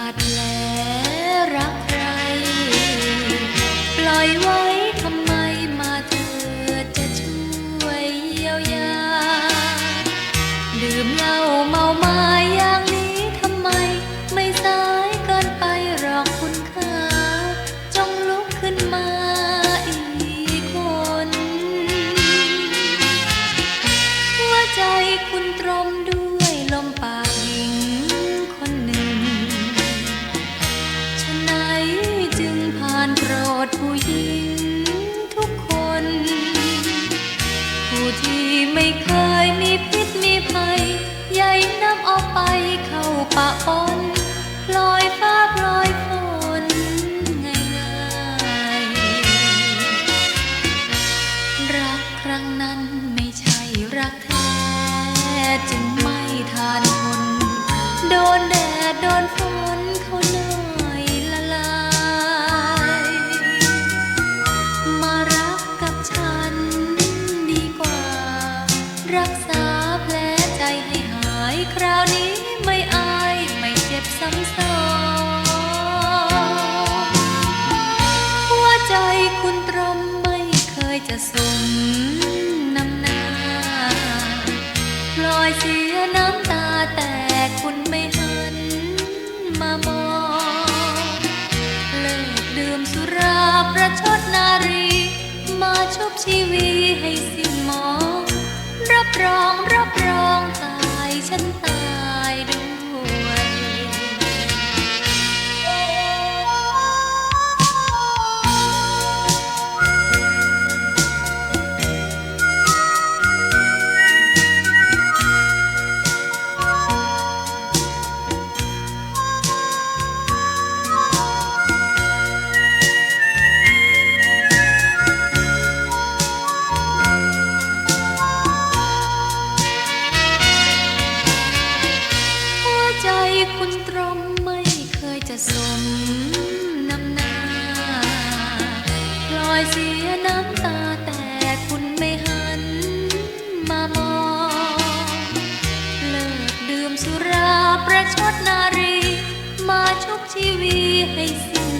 าดแผลรักใคร ปล่อยไว้ทำไมมาเธอจะช่วยเยียวยา ดื่มเหล้าเมามาอย่างนี้ทำไม ไม่สายเกินไปหรอกคุณค่าจงลุกขึ้นมาอีกคน หัวใจคุณตรมดู เคยมีพิษมีภัยใยน้ำออกไปเข้าปะปนลอยฟ้าลอยฝนง่ายง่รักครั้งนั้นไม่ใช่รักแท้จึงไม่ทานทนโดนแดดโดนฝน รักษาแผลใจให้หายคราวนี้ไม่อายไม่เจ็บซ้ำซ้อนหัวใจคุณตรมไม่เคยจะสมน้ำหน้าลอยเสียน้ำตาแต่คุณไม่หันมามองเลิกดื่มสุราประชดนารี มาชุบชีวีให้สิ้นหมอง รอง คุณตรมไม่เคยจะสมน้ำหน้าลอยเสียน้ำตาแต่คุณไม่หันมามอง เลิกดื่มสุราประชดนารี มาชุบชีวีให้สิ้น